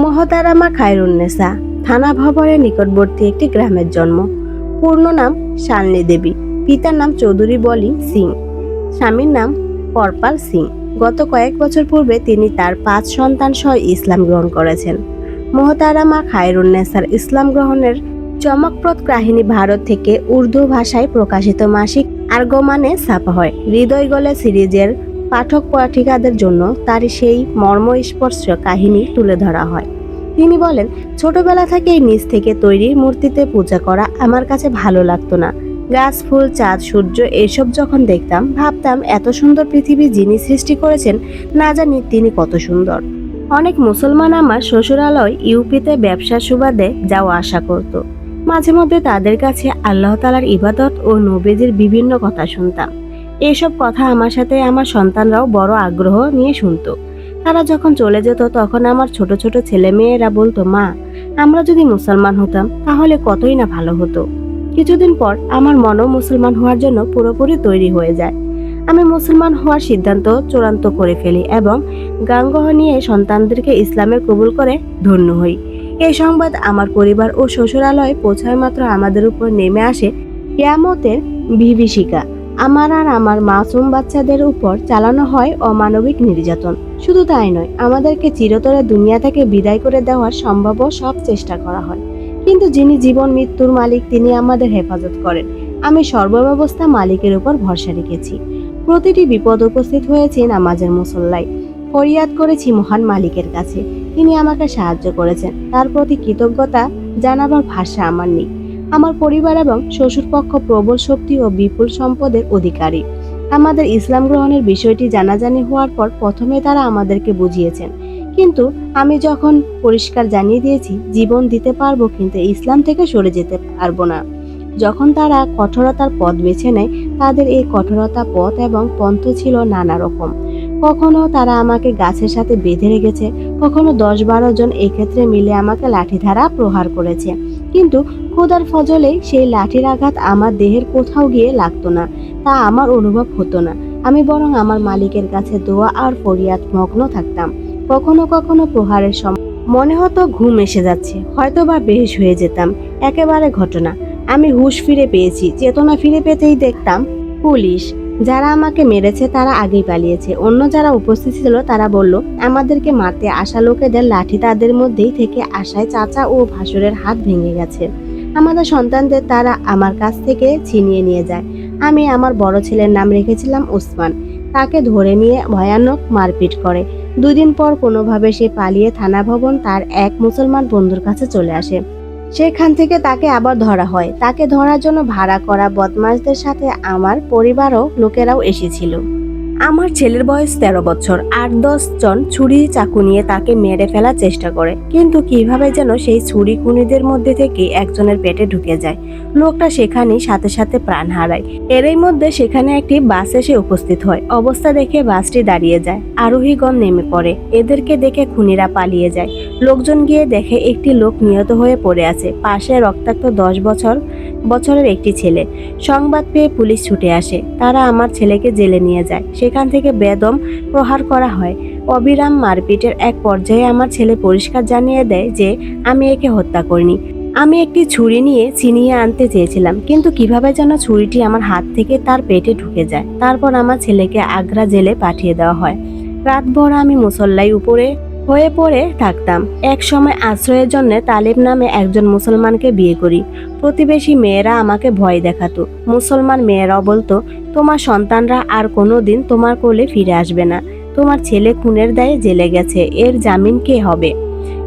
মহতারামা খায়রুন্নেসা থানা ভবনের নিকটবর্তী একটি গ্রামের জন্ম। পূর্ণ নাম শালনী দেবী, পিতার নাম চৌধুরী বলি সিং। স্বামীর নাম পরপাল সিং। গত কয়েক বছর পূর্বে তিনি তার পাঁচ সন্তান সহ ইসলাম গ্রহণ করেছেন। মহতারামা খায়রুন্নেসার ইসলাম গ্রহণের চমকপ্রদ কাহিনী ভারত থেকে উর্দু ভাষায় প্রকাশিত মাসিক আর্গমানে ছাপা হয়। হৃদয় গলে সিরিজের পাঠক পাঠিকাদের জন্য তার সেই মর্মস্পর্শ কাহিনী তুলে ধরা হয়। তিনি বলেন, ছোটবেলা থেকেই নিজ থেকে তৈরি মূর্তিতে পূজা করা আমার কাছে ভালো লাগতো না। গাছ, ফুল, চাঁদ, সূর্য এসব যখন দেখতাম, ভাবতাম এত সুন্দর পৃথিবী যিনি সৃষ্টি করেছেন, না জানি তিনি কত সুন্দর। অনেক মুসলমান আমার শ্বশুরালয় ইউপিতে ব্যবসা সুবাদে যাওয়া আশা করত। মাঝে মধ্যে তাদের কাছে আল্লাহ তালার ইবাদত ও নবীদের বিভিন্ন কথা শুনতাম। এসব কথা আমার সাথে আমার সন্তানরাও বড় আগ্রহ নিয়ে শুনত। তারা যখন চলে যেত, তখন আমার ছোট ছোট ছেলে মেয়েরা বলতো, মা, আমরা যদি মুসলমান হতাম, তাহলে কতই না ভালো হতো? কিছুদিন পর আমার মনও মুসলমান হওয়ার জন্য পুরোপুরি তৈরি হয়ে যায়। আমি মুসলমান হওয়ার সিদ্ধান্ত চূড়ান্ত করে ফেলি এবং গাঙ্গহ নিয়ে সন্তানদেরকে ইসলামে কবুল করে ধন্য হই। এই সংবাদ আমার পরিবার ও শ্বশুরালয়ে পৌঁছায় মাত্র আমাদের উপর নেমে আসে কেয়ামতের বিভীষিকা। আমার আর আমার মাসুম বাচ্চাদের উপর চালানো হয় অমানবিক নির্যাতন। শুধু তাই নয়, আমাদেরকে চিরতরে দুনিয়া থেকে বিদায় করে দেওয়ার সম্ভাব্য সব চেষ্টা করা হয়। কিন্তু যিনি জীবন মৃত্যুর মালিক, তিনি আমাদের হেফাজত করেন। আমি সর্বব্যবস্থা মালিকের উপর ভরসা রেখেছি। প্রতিটি বিপদ উপস্থিত হয়েছে নামাজের মুসল্লায়। ফরিয়াদ করেছি মহান মালিকের কাছে। তিনি আমাকে সাহায্য করেছেন। তার প্রতি কৃতজ্ঞতা জানাবার ভাষা আমার নেই। আমার পরিবার এবং শ্বশুরপক্ষ প্রবল শক্তি ও বিপুল সম্পদের অধিকারী। আমাদের ইসলাম গ্রহণের বিষয়টি জানাজানি হওয়ার পর প্রথমে তারা আমাদেরকে বুঝিয়েছেন। কিন্তু আমি যখন পরিষ্কার জানিয়ে দিয়েছি, জীবন দিতে পারব কিন্তু ইসলাম থেকে সরে যেতে পারব না। যখন তারা কঠোরতার পথ বেছে নেয়, তাদের এই কঠোরতা পথ এবং পন্থ ছিল নানা রকম। কখনো তারা আমাকে গাছের সাথে বেঁধে রেখেছে, কখনো দশ বারো জন এক্ষেত্রে মিলে আমাকে লাঠি ধারা প্রহার করেছে। কিন্তু খোদার ফজলে সেই লাঠির আঘাত আমার দেহের কোথাও গিয়ে লাগতো না, তা আমার অনুভব হতো না। আমি বরং আমার মালিকের কাছে দোয়া আর ফরিয়াদ মগ্ন থাকতাম। কখনো কখনো প্রহারের সময় মনে হতো ঘুম এসে যাচ্ছে হয়তো বা বেশ হয়ে যেতাম। একেবারে ঘটনা। আমি হুঁশ ফিরে পেয়েছি, চেতনা ফিরে পেতেই দেখতাম, পুলিশ যারা আমাকে মেরেছে তারা আগেই পালিয়েছে। অন্য যারা উপস্থিত ছিল তারা বলল, আমাদেরকে মারতে আসা লোকেদের লাঠি তাদের মধ্যেই থেকে আসায় চাচা ও ভাসুরের হাত ভেঙে গেছে। আমাদের সন্তানদের তারা আমার কাছ থেকে ছিনিয়ে নিয়ে যায়। আমি আমার বড় ছেলের নাম রেখেছিলাম ওসমান। তাকে ধরে নিয়ে ভয়ানক মারপিট করে। দুদিন পর কোনোভাবে সে পালিয়ে থানা ভবন তার এক মুসলমান বন্ধুর কাছে চলে আসে। সেখান থেকে তাকে আবার ধরা হয়। তাকে ধরার জন্য ভাড়া করা বদমাশদের সাথে আমার পরিবারও লোকেরাও এসেছিল। আমার ছেলের বয়স তেরো বছর আট দশ জন ছুরি চাকু নিয়ে তাকে মেরে ফেলার চেষ্টা করে। কিন্তু কীভাবে যেন সেই ছুরি খুনিদের মধ্যে থেকে একজনের পেটে ঢুকে যায়। লোকটা সেখানেই সাথে সাথে প্রাণ হারায়। এরই মধ্যে সেখানে একটি বাস এসে উপস্থিত হয়। অবস্থা দেখে বাসটি দাঁড়িয়ে যায়। আরোহীগণ নেমে পড়ে। এদেরকে দেখে খুনিরা পালিয়ে যায়। লোকজন গিয়ে দেখে একটি লোক নিহত হয়ে পড়ে আছে। পাশে রক্তাক্ত দশ বছর, বছরের একটি ছেলে। সংবাদ পেয়ে পুলিশ ছুটে আসে। তারা আমার ছেলেকে জেলে নিয়ে যায়। সেখান থেকে বেদম প্রহার করা হয়। অবিরাম মারপিটের এক পর্যায়ে আমার ছেলে পরিষ্কার জানিয়ে দেয় যে, আমি একে হত্যা করিনি। আমি একটি ছুরি নিয়ে ছিনিয়ে আনতে চেয়েছিলাম, কিন্তু কীভাবে যেন ছুরিটি আমার হাত থেকে তার পেটে ঢুকে যায়। তারপর আমার ছেলেকে আগ্রা জেলে পাঠিয়ে দেওয়া হয়। রাতভর আমি মুসল্লাই উপরে হয়ে পড়ে থাকতাম। এক সময় আশ্রয়ের জন্য তালিব নামে একজন মুসলমানকে বিয়ে করি। প্রতিবেশী মেয়েরা আমাকে ভয় দেখাতো। মুসলমান মেয়েরাও বলতো, তোমার সন্তানরা আর কোনো দিন তোমার কোলে ফিরে আসবে না। তোমার ছেলে খুনের দায়ে জেলে গেছে, এর জামিন কে হবে?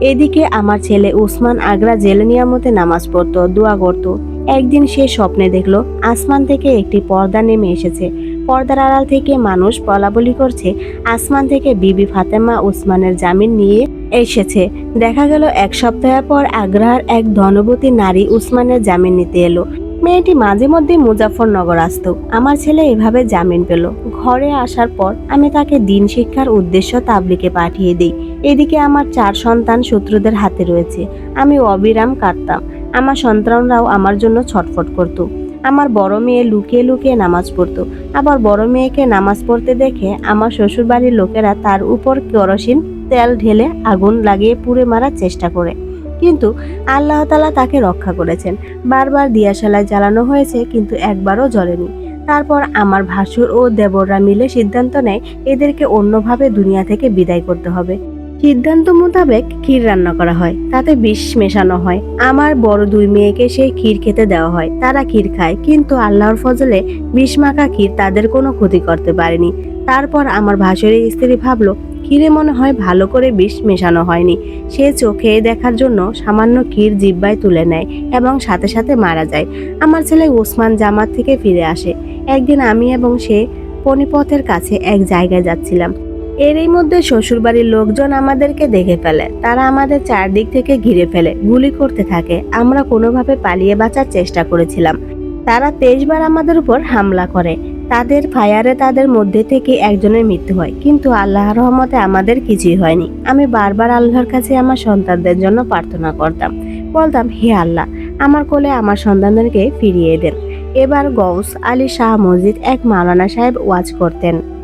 এদিকে আমার ছেলে উসমান আগ্রা জেলে নিয়ামতে নামাজ পড়তো, দোয়া করত। একদিন সে স্বপ্নে দেখল, আসমান থেকে একটি পর্দা নেমে এসেছে। পর্দার আড়াল থেকে মানুষ বলাবলি করছে, আসমান থেকে বিবি ফাতেমা উসমানের জামিন নিয়ে এসেছে। দেখা গেল, এক সপ্তাহ পর আগ্রার এক ধনবতী নারী উসমানের জামিন নিতে এলো। মেয়েটি মাঝে মধ্যে মুজাফরনগর আসতো। আমার ছেলে এভাবে জামিন পেল। ঘরে আসার পর আমি তাকে দিন শিক্ষার উদ্দেশ্য তাবলিকে পাঠিয়ে দিই। এদিকে আমার চার সন্তান শত্রুদের হাতে রয়েছে। আমি অবিরাম কাঁদতাম। আমার সন্তানরাও আমার জন্য ছটফট করত। আমার বড় মেয়ে লুকিয়ে লুকিয়ে নামাজ পড়তো। আবার বড় মেয়েকে নামাজ পড়তে দেখে আমার শ্বশুরবাড়ির লোকেরা তার উপর কেরোসিন, তেল ঢেলে আগুন লাগিয়ে পুড়ে মারার চেষ্টা করে। কিন্তু আল্লাহ তালা তাকে রক্ষা করেছেন। বারবার দিয়াশালায় জ্বালানো হয়েছে, কিন্তু একবারও জ্বলেনি। তারপর আমার ভাসুর ও দেবররা মিলে সিদ্ধান্ত নেয়, এদেরকে অন্যভাবে দুনিয়া থেকে বিদায় করতে হবে। সিদ্ধান্ত মোতাবেক ক্ষীর রান্না করা হয়। তাতে বিষ মেশানো হয়। আমার বড় দুই মেয়েকে সেই ক্ষীর খেতে দেওয়া হয়। তারা ক্ষীর খায়, কিন্তু আল্লাহর ফজলে বিষ মাখা ক্ষীর তাদের কোনো ক্ষতি করতে পারেনি। তারপর আমার ভাসুরের স্ত্রী ভাবলো, ক্ষীরে মনে হয় ভালো করে বিষ মেশানো হয়নি। সে চোখে দেখার জন্য সামান্য ক্ষীর জিব্বায় তুলে নেয় এবং সাথে সাথে মারা যায়। আমার ছেলে ওসমান জামাত থেকে ফিরে আসে। একদিন আমি এবং সে পনিপথের কাছে এক জায়গায় যাচ্ছিলাম। এরই মধ্যে শ্বশুরবাড়ির লোকজন আমাদেরকে দেখে ফেলে। তারা আমাদের চারদিক থেকে ঘিরে ফেলে, গুলি করতে থাকে। আমরা কোনোভাবে পালিয়ে বাঁচার চেষ্টা করেছিলাম। তারা তেইশবার আমাদের উপর হামলা করে। তাদের ফায়ারে তাদের মধ্যে থেকে একজনের মৃত্যু হয়। কিন্তু আল্লাহর রহমতে আমাদের কিছুই হয়নি। আমি বারবার আল্লাহর কাছে আমার সন্তানদের জন্য প্রার্থনা করতাম। বলতাম, হে আল্লাহ, আমার কোলে আমার সন্তানদেরকে ফিরিয়ে দেন। এবার গৌস আলী শাহ মসজিদ এক মাওলানা সাহেব ওয়াজ করতেন।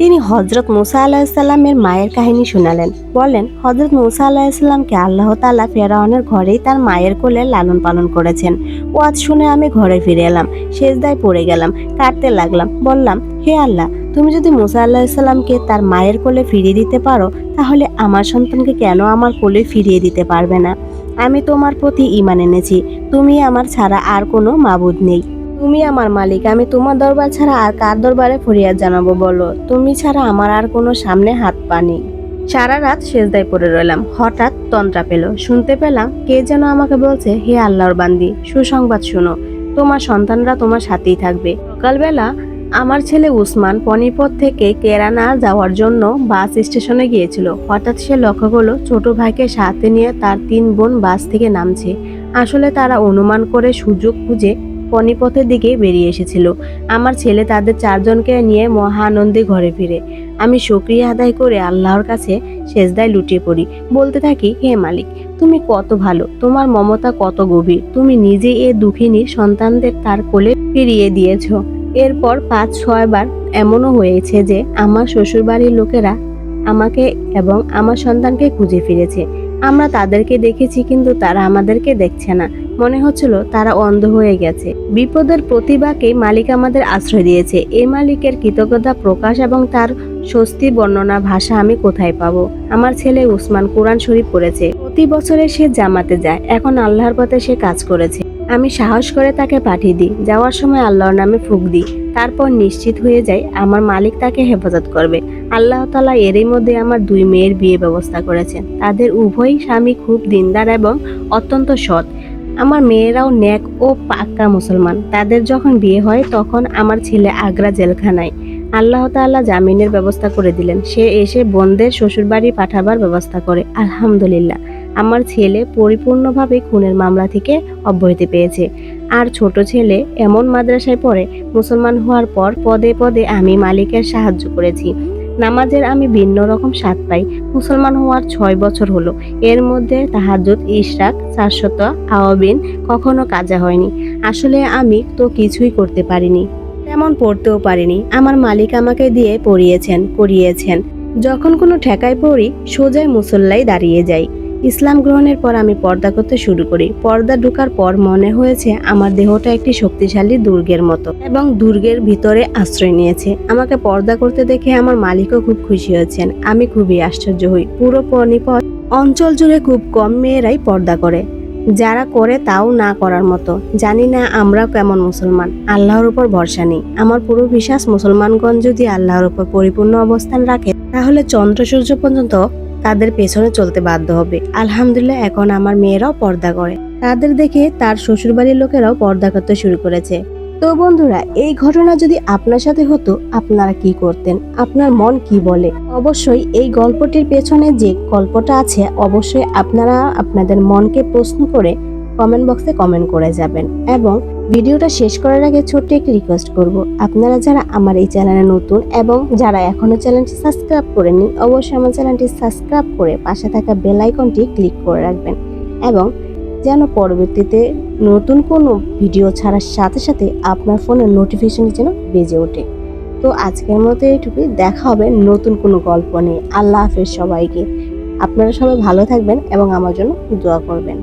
তিনি হজরত মুসা আলাহিসাল্লামের মায়ের কাহিনী শোনালেন। বলেন হজরত মুসা আলাহিসাল্লামকে আল্লাহ তালা ফেরাউনের ঘরেই তার মায়ের কোলে লালন পালন করেছেন। ওয়াজ শুনে আমি ঘরে ফিরে এলাম, সেজদায় পড়ে গেলাম কাটতে লাগলাম। বললাম, হে আল্লাহ, তুমি যদি মুসা আল্লাহিসাল্লামকে তার মায়ের কোলে ফিরিয়ে দিতে পারো, তাহলে আমার সন্তানকে কেন আমার কোলে ফিরিয়ে দিতে পারবে না? আমি তোমার প্রতি ইমান এনেছি, তুমি আমার ছাড়া আর কোনো মাবুদ নেই। তুমি আমার মালিক, আমি তোমার দরবার ছাড়া আর কার দরবারে ফরিয়াদ জানাব বলো? তুমি ছাড়া আমার আর কোনো সামনে হাত পা নেই। সারা রাত সেজদায় পড়ে রইলাম। হঠাৎ তন্ত্রা পেল। শুনতে পেলাম কে যেন আমাকে বলছে, হে আল্লাহর বান্দি, সুসংবাদ শুনো। তোমার সন্তানরা তোমার সাথেই থাকবে। সকালবেলা আমার ছেলে উসমান পনিপথ থেকে কেরানা যাওয়ার জন্য বাস স্টেশনে গিয়েছিল। হঠাৎ সে লক্ষ্য করল, ছোট ভাইকে সাথে নিয়ে তার তিন বোন বাস থেকে নামছে। আসলে তারা অনুমান করে সুযোগ খুঁজে পনিপথের দিকে বেরিয়ে এসেছিল। আমার ছেলে তাদের চারজনকে নিয়ে মহানন্দে ঘরে ফিরে। আমি সক্রিয় আদায় করে আল্লাহর কাছে সেজদায় লুটিয়ে পড়ি। বলতে থাকি, হে মালিক, তুমি কত ভালো, তোমার মমতা কত গভীর। তুমি নিজে এ দুঃখিনীর সন্তানদের তার কোলে ফিরিয়ে দিয়েছ। এরপর পাঁচ ছয়বার এমনও হয়েছে যে, আমার শ্বশুরবাড়ির লোকেরা আমাকে এবং আমার সন্তানকে খুঁজে ফিরেছে। আমরা তাদেরকে দেখেছি কিন্তু তারা আমাদেরকে দেখছে না। মনে হচ্ছিল তারা অন্ধ হয়ে গেছে। বিপদের প্রতিভাকে মালিক আমাদের আশ্রয় দিয়েছে। এ মালিকের কৃতজ্ঞতা প্রকাশ এবং তার স্বস্তি বর্ণনা ভাষা আমি কোথায় পাবো? আমার ছেলে উসমান কোরআন শরীফ পড়েছে। প্রতি বছরে সে জামাতে যায়। এখন আল্লাহর পথে সে কাজ করেছে। আমি সাহস করে তাকে পাঠিয়ে দিই। যাওয়ার সময় আল্লাহর নামে ফুক দিই। তারপর নিশ্চিত হয়ে যায় আমার মালিক তাকে হেফাজত করবে। আল্লাহ তালা এরই মধ্যে আমার দুই মেয়ের বিয়ে ব্যবস্থা করেছেন। তাদের উভয় স্বামী খুব দিনদার এবং অত্যন্ত সৎ। আমার মেয়েরাও ন্যাক ও পাক্কা মুসলমান। তাদের যখন বিয়ে হয় তখন আমার ছেলে আগ্রা জেলখানায়। আল্লাহ তাআলা জামিনের ব্যবস্থা করে দিলেন। সে এসে বোনদের শ্বশুরবাড়ি পাঠাবার ব্যবস্থা করে। আলহামদুলিল্লাহ। আমার ছেলে পরিপূর্ণভাবে খুনের মামলা থেকে অব্যাহতি পেয়েছে। আর ছোট ছেলে এমন মাদ্রাসায় পড়ে, মুসলমান হওয়ার পর পদে পদে আমি মালিকের সাহায্য করেছি। নামাজের আমি ভিন্ন রকম স্বাদ পাই। মুসলমান হওয়ার ছয় বছর হলো। এর মধ্যে তাহাজুদ ইশরাক শাশ্বত আওয়াবিন কখনো কাজা হয়নি। আসলে আমি তো কিছুই করতে পারিনি। তেমন পড়তেও পারিনি। আমার মালিক আমাকে দিয়ে পড়িয়েছেন, করিয়েছেন। যখন কোনো ঠেকায় পড়ি সোজাই মুসল্লাই দাঁড়িয়ে যাই। ইসলাম গ্রহণের পর আমি পর্দা করতে শুরু করি। পর্দা ঢোকার পর মনে হয়েছে আমার দেহটা একটি শক্তিশালী দুর্গের মতো এবং দুর্গের ভিতরে আশ্রয় নিয়েছে। আমাকে পর্দা করতে দেখে আমার মালিকও খুব খুশি হয়েছেন। আমি খুবই আশ্চর্য হই। পুরো পনিপথ অঞ্চল জুড়ে খুব কম মেয়েরাই পর্দা করে। যারা করে তাও না করার মতো। জানি না আমরা কেমন মুসলমান। আল্লাহর উপর ভরসা নেই। আমার পুরো বিশ্বাস মুসলমানগণ যদি আল্লাহর উপর পরিপূর্ণ অবস্থান রাখে, তাহলে চন্দ্র সূর্য পর্যন্ত তাদের পেছনে চলতে বাধ্য হবে। আলহামদুলিল্লাহ, এখন আমার মেয়েরাও পর্দা করে। তাদের দেখে তার শ্বশুরবাড়ির লোকেরাও পর্দা করতে শুরু করেছে। তো বন্ধুরা, এই ঘটনা যদি আপনার সাথে হতো, আপনারা কি করতেন? আপনার মন কি বলে? অবশ্যই এই গল্পটির পেছনে যে গল্পটা আছে, অবশ্যই আপনারা আপনাদের মনকে প্রশ্ন করে কমেন্ট বক্সে কমেন্ট করে যাবেন। এবং ভিডিওটা শেষ করার আগে ছোট্ট একটি রিকোয়েস্ট করব। আপনারা যারা আমার এই চ্যানেলে নতুন এবং যারা এখনও চ্যানেলটি সাবস্ক্রাইব করেননি, অবশ্যই আমার চ্যানেলটি সাবস্ক্রাইব করে পাশে থাকা বেল আইকনটি ক্লিক করে রাখবেন এবং যেন পরবর্তীতে নতুন কোনো ভিডিও ছাড়ার সাথে সাথে আপনার ফোনের নোটিফিকেশন যেন বেজে ওঠে। তো আজকের মতো এইটুকুই। দেখা হবে নতুন কোনো গল্প নিয়ে। আল্লাহ হাফেজ সবাইকে। আপনারা সবাই ভালো থাকবেন এবং আমার জন্য দোয়া করবেন।